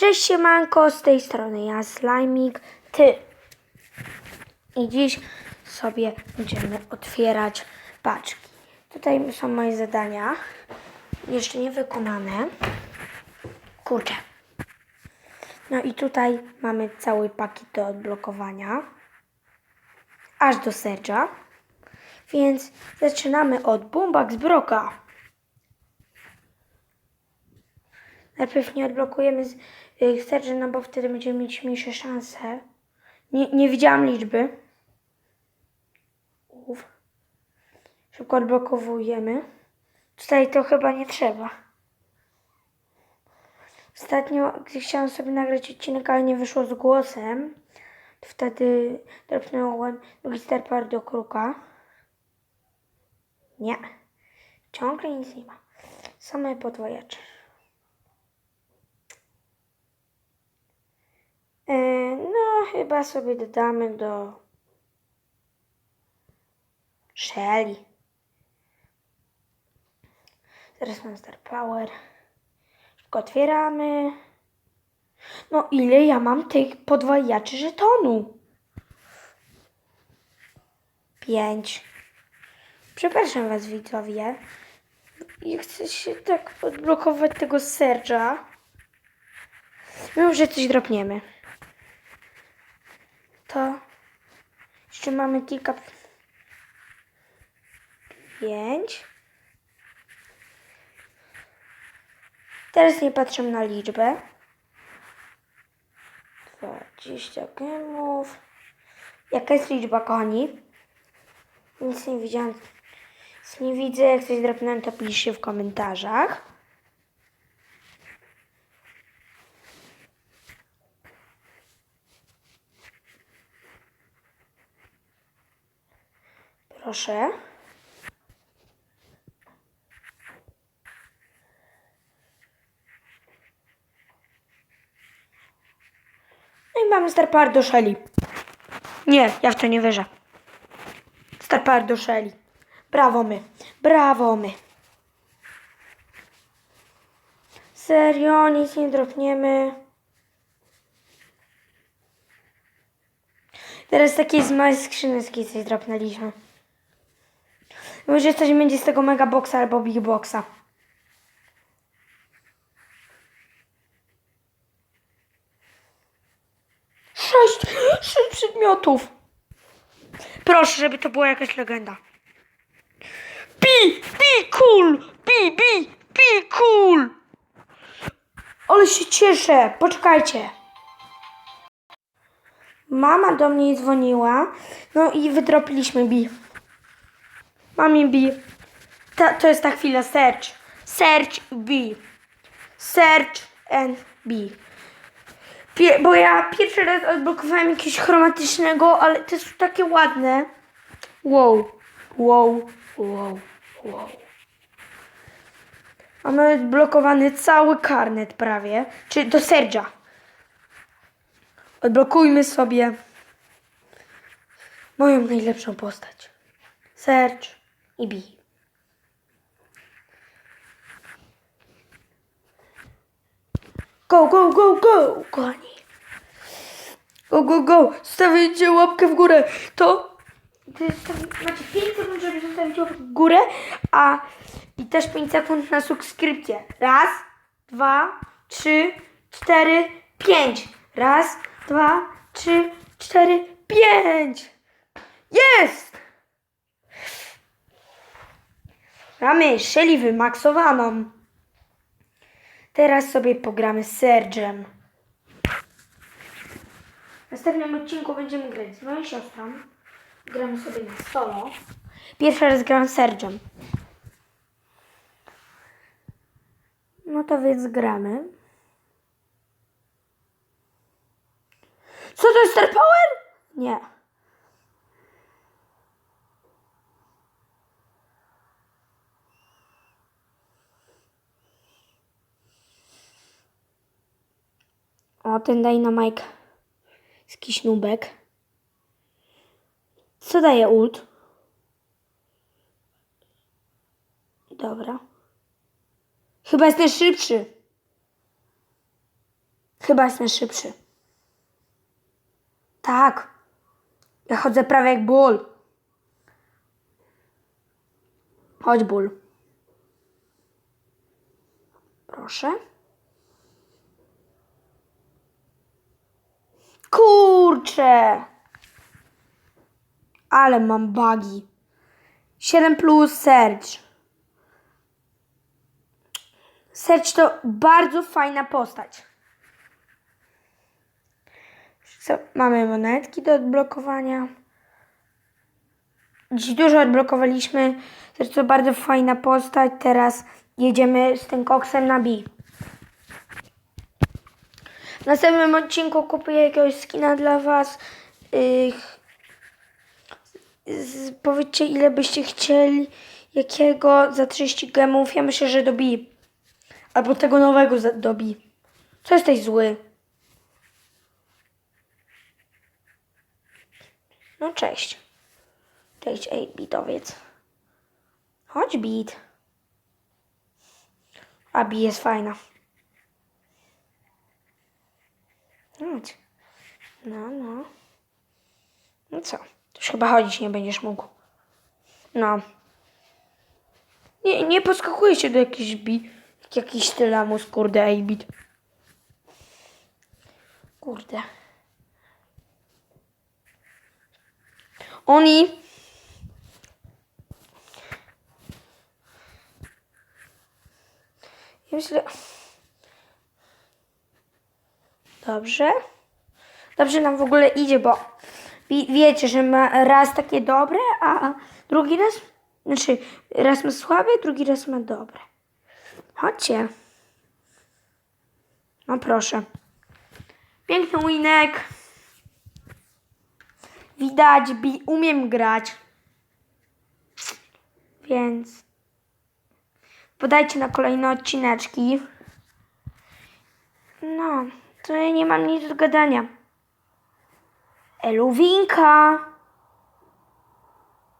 Cześć siemanko, z tej strony ja, Slajmik, ty. I dziś sobie będziemy otwierać paczki. Tutaj są moje zadania, jeszcze nie wykonane. Kurczę. No i tutaj mamy cały pakiet do odblokowania, aż do serca. Więc zaczynamy od Boombox Broka. Najpierw nie odblokujemy y, Serge, no bo wtedy będziemy mieć mniejsze szanse. Nie, nie widziałam liczby. Uf. Szybko odblokowujemy. Tutaj to chyba nie trzeba. Ostatnio, gdy chciałam sobie nagrać odcinek, ale nie wyszło z głosem, to wtedy dropnąłem drugi starpar do kruka. Nie. Ciągle nic nie ma. Same podwojacze. E, No, chyba sobie dodamy do Shelly. Teraz mam Star Power. Szybko otwieramy. No, ile ja mam tych podwajaczy żetonu? Pięć. Przepraszam Was, widzowie. Ja chcę się tak odblokować tego Serge'a. Mimo, że coś dropniemy. To jeszcze mamy kilka. Pięć. Teraz nie patrzę na liczbę. 20 gemów. Jaka jest liczba, kochani? Nic nie widziałam. Nic nie widzę. Jak coś dropnąłem, to piszcie w komentarzach. Proszę. No i mamy Star Power do Shelly. Nie, ja w to nie wierzę. Star Power do Shelly. Brawo my. Brawo my. Serio, nic nie dropniemy. Teraz takie z małej skrzyneczki coś dropnęliśmy. Może coś będzie z tego mega boxa albo big boxa. Sześć! Sześć przedmiotów! Proszę, żeby to była jakaś legenda. Pi! Pi cool! Pi! Pi! Pi cool! Ale się cieszę! Poczekajcie. Mama do mnie dzwoniła, no i wydropiliśmy Bi. Mami Bi. Ta, to jest ta chwila search. Search B. Search and B. Pie, bo ja pierwszy raz odblokowałem jakiegoś chromatycznego, ale to jest takie ładne. Wow, wow, wow, wow. Mamy odblokowany cały karnet prawie, czy do Serge'a. Odblokujmy sobie moją najlepszą postać. Serge i B. Go, go, go, go, kochani. Go, go, go. Stawiajcie łapkę w górę. To macie 5 sekund, żeby zostawić łapkę w górę, a i też 5 sekund na subskrypcję. Raz, dwa, trzy, cztery, pięć. Raz, dwa, trzy, cztery, pięć. Jest! Mamy Shelly wymaksowaną. Teraz sobie pogramy z Sergem. W następnym odcinku będziemy grać z moją siostrą. Gramy sobie na solo. Pierwszy raz gram z Sergem. No to więc gramy. Co to jest Star Power? Nie. O, ten Dynamite. Jakiś nubek. Co daje ult? Dobra. Chyba jest najszybszy. Chyba jestem szybszy. Tak. Ja chodzę prawie jak ból. Chodź ból. Proszę. Kurczę. Ale mam bugi. 7 plus Serge. Serge to bardzo fajna postać. Co, mamy monetki do odblokowania. Dziś dużo odblokowaliśmy. To bardzo fajna postać. Teraz jedziemy z tym koksem na B. W następnym odcinku kupuję jakiegoś skina dla Was. Powiedzcie, ile byście chcieli, jakiego za 30 gemów. Ja myślę, że dobi. Albo tego nowego dobi. Co jesteś zły? No cześć. Cześć, ej, bitowiec. Chodź, bit. A bi jest fajna. No, no. No co? Już chyba chodzić nie będziesz mógł. No. Nie, nie podskakujecie do jakiejś bi... Jakiś tylamus, kurde, ej, bit. Kurde. Oni... Ja myślę... Dobrze. Dobrze nam w ogóle idzie, bo wi- wiecie, że ma raz takie dobre, a drugi raz, znaczy raz ma słabe, drugi raz ma dobre. Chodźcie. No proszę. Piękny winek. Widać, umiem grać. Więc podajcie na kolejne odcineczki. No, to ja nie mam nic do gadania. Eluwinka!